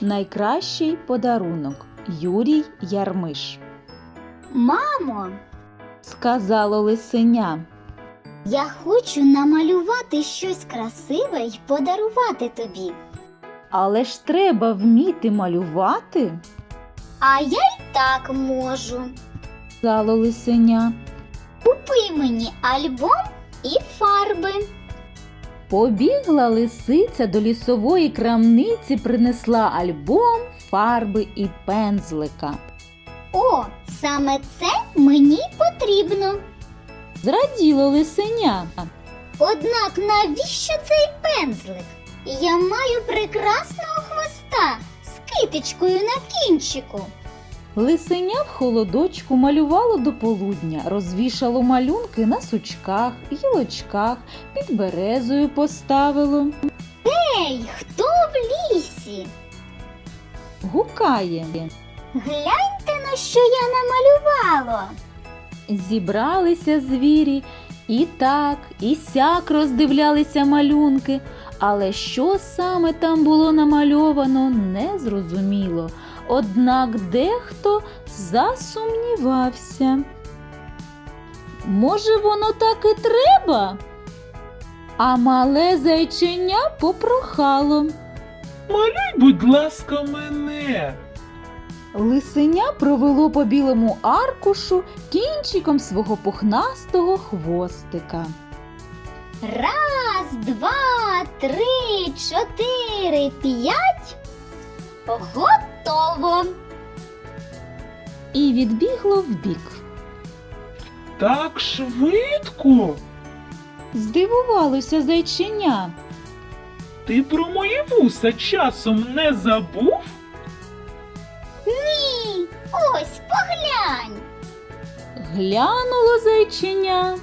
Найкращий подарунок Юрій Ярмиш. Мамо, Сказало лисеня. я хочу намалювати щось красиве й подарувати тобі. Але ж треба вміти малювати, А я й так можу. сказало лисеня. Купи мені альбом і фарби. Побігла лисиця до лісової крамниці, принесла альбом, фарби і пензлика. О, саме це мені потрібно. Зраділо лисеня. Однак навіщо цей пензлик? Я маю прекрасного хвоста з китичкою на кінчику. Лисеня в холодочку малювало до полудня, розвішало малюнки на сучках, гілочках, під березою поставило. Ей, хто в лісі? Гукає. Гляньте на що я намалювала. Зібралися звірі і так, і сяк роздивлялися малюнки, але що саме там було намальовано, не зрозуміло. Однак дехто засумнівався. Може, воно так і треба? А мале зайченя попрохало. Малюй, будь ласка, мене. Лисеня провело по білому аркушу кінчиком свого пухнастого хвостика. Раз, два, три, чотири, п'ять. Готово. і відбігло вбік. Так швидко. Здивувалося зайченя. Ти про мої вуса часом не забув? Ні, ось поглянь. Глянуло зайченя.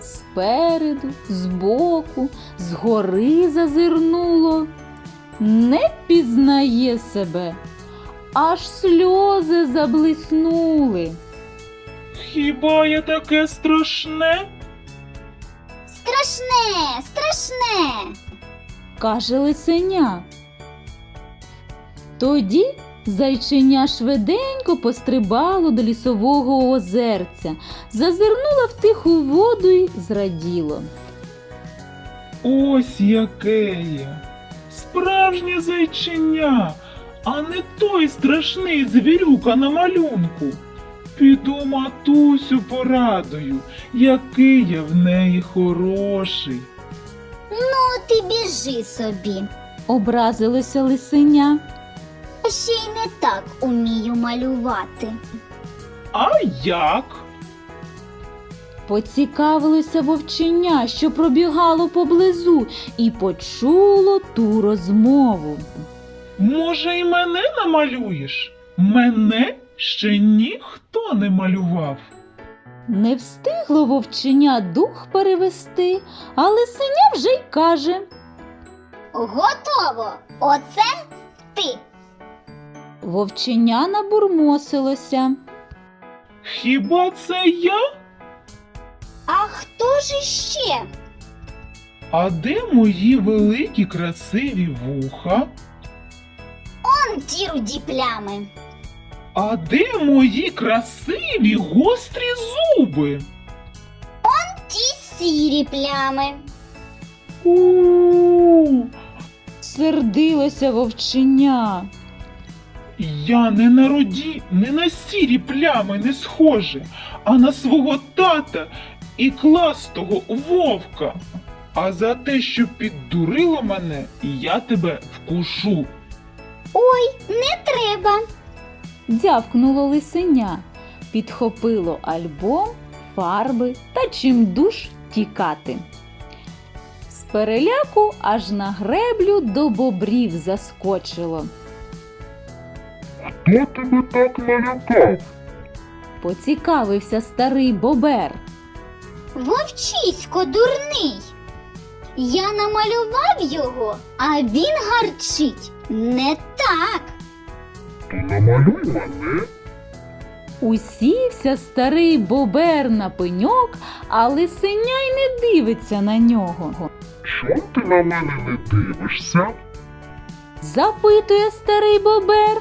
Спереду, збоку, згори зазирнуло. Не пізнає себе, аж сльози заблиснули. Хіба я таке страшне? Страшне, страшне. каже лисеня. Тоді зайченя швиденько пострибало до лісового озерця, зазирнуло в тиху воду й зраділо. Ось яке я. Справжнє зайченя, а не той страшний звірюка на малюнку. Піду матусю порадую, який я в неї хороший. Ну, ти біжи собі. Образилося лисеня. Ще й не так умію малювати. А як? Поцікавилося вовченя, що пробігало поблизу, і почуло ту розмову. Може, і мене намалюєш? Мене ще ніхто не малював. Не встигло вовченя дух перевести, а лисеня вже й каже. Готово. Оце ти. Вовченя набурмосилося. Хіба це я? А хто ж іще? А де мої великі красиві вуха? Он ті руді плями. А де мої красиві гострі зуби? Он Ті сірі плями. У, Сердилося вовченя. я не на роді, не на сірі плями не схоже, а на свого тата і кластого вовка. А за те, що піддурило мене, я тебе вкушу. Ой, не треба. Дявкнуло лисеня, підхопило альбом, фарби та чимдуж тікати. З переляку аж на греблю до бобрів заскочило. Хто тебе так налякав? Поцікавився старий бобер. Вовчисько дурний. Я намалював його, а він гарчить. Не так. То намалюй мене. Усівся старий бобер на пеньок, а лисеня й не дивиться на нього. Чом ти на мене не дивишся? запитує старий бобер.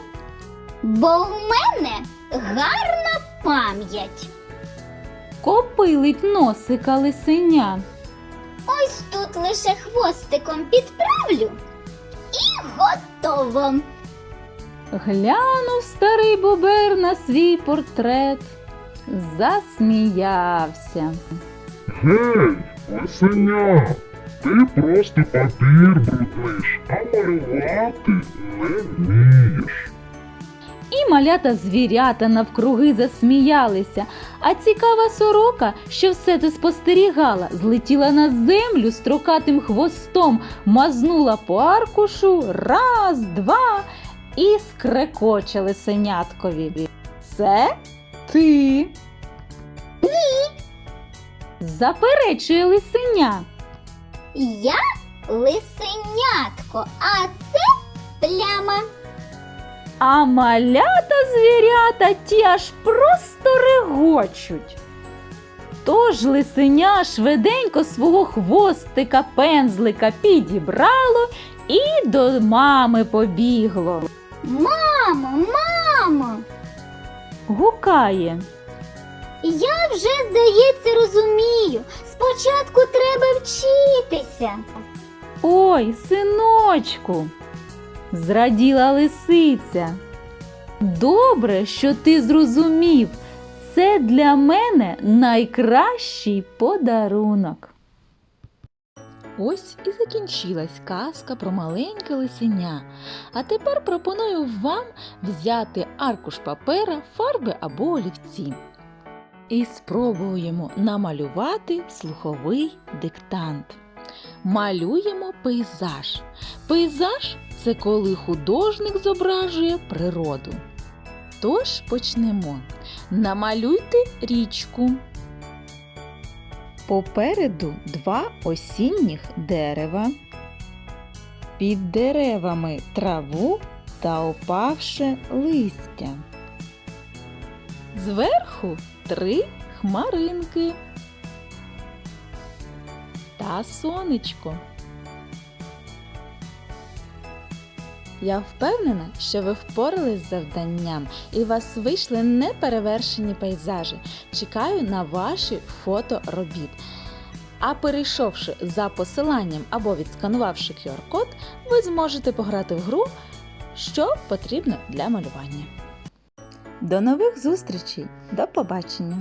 Бо в мене гарна пам'ять. Копилить носика лисеня. Ось тут лише хвостиком підправлю і готово. Глянув старий бобер на свій портрет, засміявся. Гей, лисеня, ти просто папір брудниш, а малювати не вмієш. І малята звірята навкруги засміялися, а цікава сорока, що все це спостерігала, злетіла на землю строкатим хвостом, мазнула по аркушу раз, два і скрекоче лисеняткові. Це ти. Ні. Заперечує лисеня. Я лисенятко, а це пляма. А малята звірята ті аж просто регочуть. Тож лисеня швиденько свого хвостика пензлика підібрало і до мами побігло. Мамо, мамо, Гукає. я вже, здається, розумію. Спочатку треба вчитися. Ой, синочку, зраділа лисиця. Добре, що ти зрозумів. Це для мене найкращий подарунок. Ось і закінчилась казка про маленьке лисеня. А тепер пропоную вам взяти аркуш папера, фарби або олівці. І спробуємо намалювати слуховий диктант. Малюємо пейзаж. Пейзаж це коли художник зображує природу. Тож почнемо. Намалюйте річку. Попереду два осінніх дерева. Під деревами траву та опавше листя. Зверху три хмаринки та сонечко. Я впевнена, що ви впорались з завданням і вас вийшли неперевершені пейзажі. Чекаю на ваші фото робіт. А перейшовши за посиланням або відсканувавши QR-код, ви зможете пограти в гру, що потрібно для малювання. До нових зустрічей! До побачення!